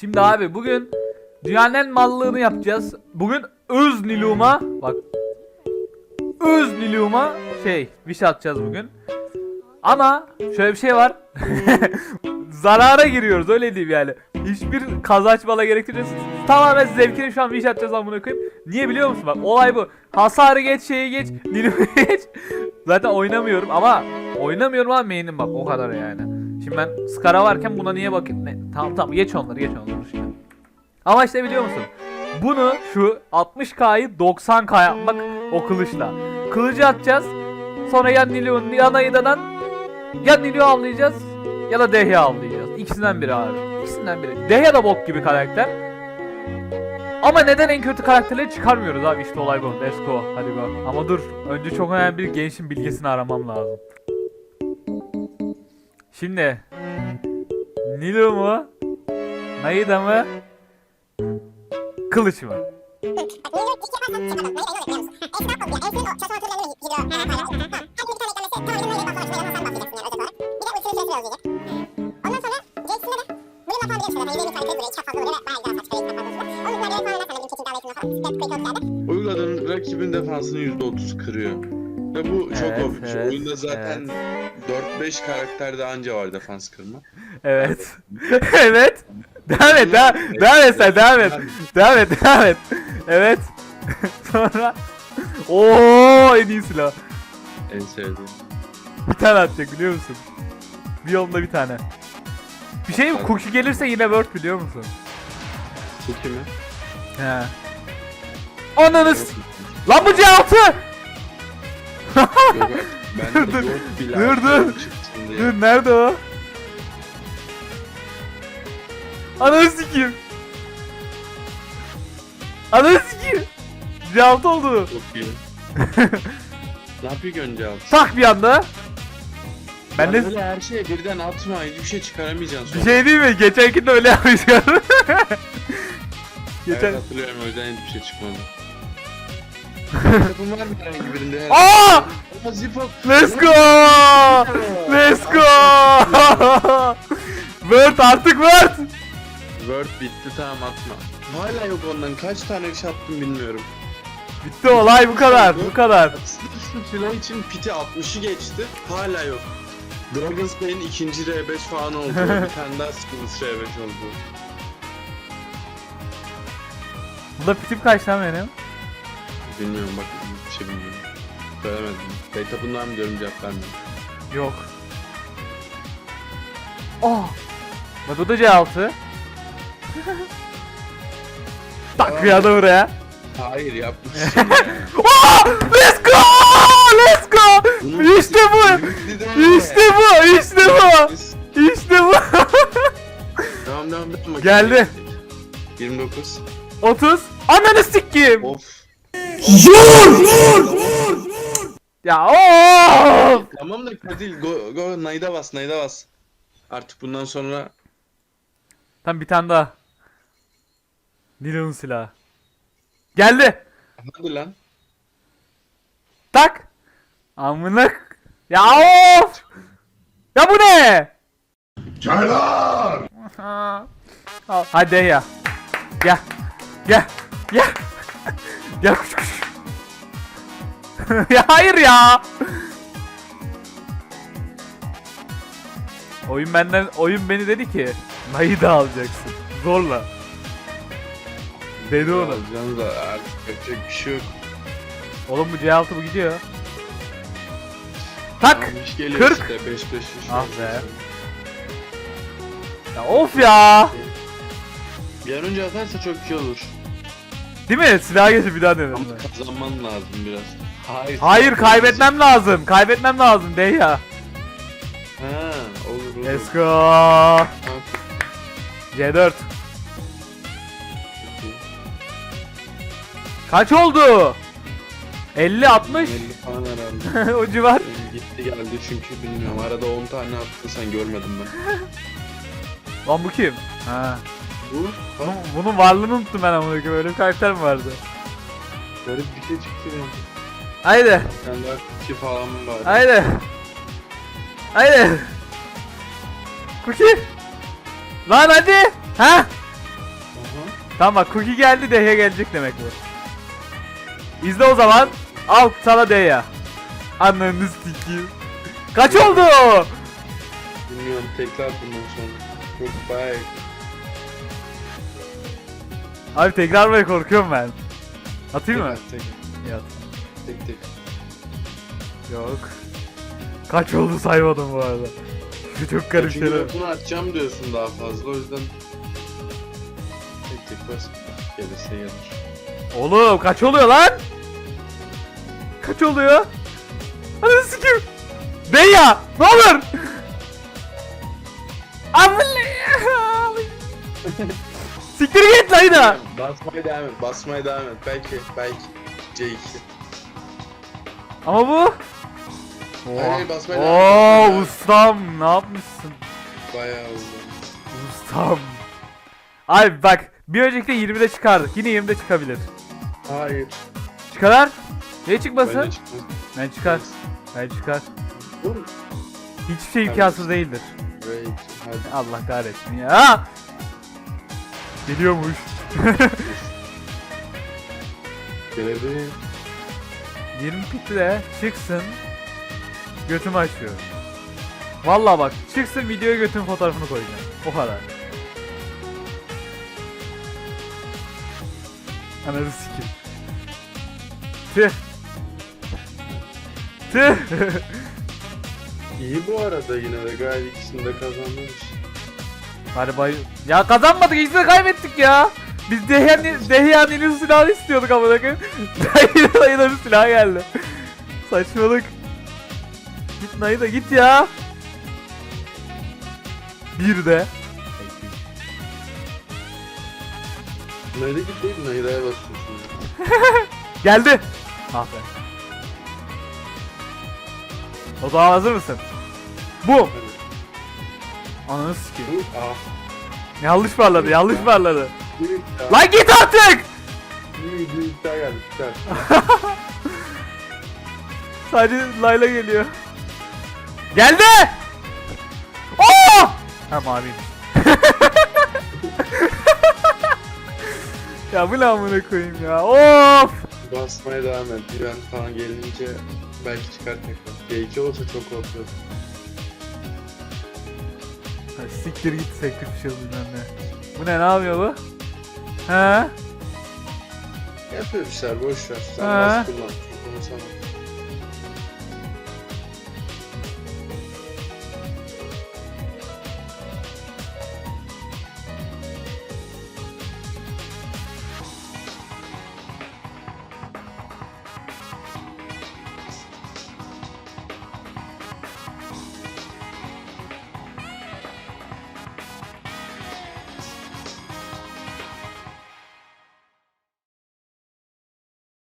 Şimdi abi bugün dünyanın en mallığını yapacağız. Bugün öz Niluma bak öz Niluma şey wish atacağız bugün. Ama şöyle bir şey var. Zarara giriyoruz öyle diyeyim yani. Hiçbir kazanç bala gerektirmez. Tamamen zevkine şu an wish atacağız amına koyayım. Niye biliyor musun bak olay bu. Hasarı geç şeyi geç Niluma'yı geç. Zaten oynamıyorum ama oynamıyorum ama main'im bak o kadar yani. Şimdi ben Skara varken buna niye bakayım? Ne? Tamam tamam geç onları geç onları şimdi. Ama işte biliyor musun? Bunu şu 60k'yı 90k yapmak o kılıçla. Kılıcı atacağız. Sonra ya Nilü'nün ya Naida'dan ya Nilü'yü avlayacağız ya da Dehya avlayacağız. İkisinden biri abi. İkisinden biri. Dehya da bok gibi karakter. Ama neden en kötü karakterleri çıkarmıyoruz abi işte olay bu. Let's go. Hadi go. Ama dur. Önce çok önemli bir gençin bilgisini aramam lazım. Şimdi Nilo mu? Naida mı? Kılıç mı? Uyguladığın rakibin defansını %30 kırıyor. Ve bu çok Evet, evet, Oyunda zaten 4-5 karakterde anca var defans kırma. Evet. evet. Devam et, devam, devam et sen, devam et. Devam et, devam et. Evet. Sonra Oo en iyi silah. En sevdiğim. Bir tane atacak biliyor musun? Bir yolda bir tane. Bir şey mi? Cookie gelirse yine word biliyor musun? Cookie mi? He. Ananı s- Lan bu C6! Yok, ben de Dur, dur, dur. diye. Dur nerede o? Ananı sikeyim. Ananı sikeyim. C6 oldu. Çok iyi. ne yapıyor önce abi? Tak bir anda. Ben de Böyle her şeye birden atma. Hiçbir şey çıkaramayacaksın bir sonra. şey değil mi? Geçenkinde öyle yapmışlar. Geçen... Evet hatırlıyorum o yüzden hiçbir şey çıkmadı. Takım var mı herhangi birinde? Aa! Ama Zippo. Let's go! Let's go! Word artık Word! Word bitti tamam atma. Hala yok ondan kaç tane iş attım bilmiyorum. Bitti olay bu kadar, bu kadar. Sırf filan için piti 60'ı geçti. Hala yok. Dragon's Bane ikinci R5 falan oldu. bir tane daha Skills R5 oldu. Bunda pitim kaç lan benim? Bilmiyorum bak bir şey bilmiyorum. Söylemedim. Beta bunlar mı diyorum cevap vermiyorum. Yok. Oh! Bak bu da C6. tak bir anda buraya. Hayır yapmışsın ya. Oh! Let's go! Let's go! Bunun İşte bu! De. İşte bu! İşte bu! İşte bu! Devam devam devam. Geldi. 29. 30. Ananı sikeyim. Of. Ya of! Tamam da Kadir go go Nayda bas Nayda bas. Artık bundan sonra Tam bir tane daha. Nilon silahı. Geldi. hadi lan. Tak. Amına. k- Ya of! Ya bu ne? Çaylar! Al, hadi ya. Gel. Gel. Gel. Gel kuş kuş. ya hayır ya. Oyun benden oyun beni dedi ki Nayı da alacaksın. Zorla. Dedi ona. Alacağız da artık yapacak bir şey yok. Oğlum bu C6 bu gidiyor. Tak. Tamam, iş geliyor 40. işte 5 5 3. Ah be. Ya of ya. Bir an önce atarsa çok iyi olur. Değil mi? Silah geçip bir daha denedim Ama kazanman lazım biraz. Hayır. Hayır kaybetmem lazım. Kaybetmem lazım de ya. Ha olur olur. Let's go. Ha, C4. çok iyi. Kaç oldu? 50 60 50 falan herhalde. o civar. Gitti geldi çünkü bilmiyorum. Arada 10 tane attı sen görmedim ben. Lan bu kim? Ha. Bu Bunun, bunun varlığını unuttum ben ama böyle bir karakter mi vardı? garip bir şey çıktı benim. Haydi. Sen daha kişi falan mı var? Haydi. Haydi. Cookie. Lan hadi. Ha? Tamam bak Cookie geldi Dehe gelecek demek bu. İzle o zaman. Al sana Dehe. Ananı sikeyim. Kaç oldu? Bilmiyorum tekrar bundan sonra. Yok bayağı Abi tekrar böyle korkuyorum ben. Atayım mı? Tek İyi at. tek tek. Yok. Kaç oldu saymadım bu arada. Çok garip Çünkü şeyler. bunu atacağım diyorsun daha fazla o yüzden tek tek bas. Gelirse gelir. Oğlum kaç oluyor lan? Kaç oluyor? Hadi sikim. De ya. Ne olur. Amına. Siktir git lan yine. Basmaya devam et, basmaya devam et. Belki, belki C2. Ama bu. Hayır, hayır, basmaya devam et. Oo ustam ne yapmışsın? Bayağı oldu. Ustam. Abi bak bir önceki de 20'de çıkardık. Yine 20'de çıkabilir. Hayır. Çıkar. Ne çıkması? Bence çıkmaz. Ben çıkar. Ben çıkar. Oğlum, Hiçbir şey imkansız değildir. Hadi. Allah kahretsin ya. Geliyormuş. Gelebilir. 20 pitti de çıksın. Götümü açıyor. Vallahi bak çıksın videoya götün fotoğrafını koyacağım. O kadar. Ananı sikeyim. Tüh. Tüh. İyi bu arada yine de gayet ikisini de kazanmış. Hadi bay. Ya kazanmadık ikisini kaybettik ya. Biz Dehia'nın Dehia'nın silahını istiyorduk ama bakın. Dehia'nın silahı geldi. Saçmalık. Git Nayda git ya. Bir de. Nereye gittik? Nayda'ya basıyorsun. Geldi. Ah be. O zaman hazır mısın? Bu. Hadi. Ananı sikeyim. Ah. Yanlış parladı, yanlış parladı. Lan git artık! Geldi. Güzel. Sadece Layla geliyor. Geldi! Oo! Ha maviymiş. ya bu ne amına koyayım ya. Of! Basmaya devam et. Bir ben falan gelince belki çıkar tekrar. G2 olsa çok korkuyorum. Ha, siktir git sacrificial bilmem ne. Bu ne ne yapıyor bu? He? Yapıyor bir şeyler boş ver. Sen Ha. bas kullan. Umursama.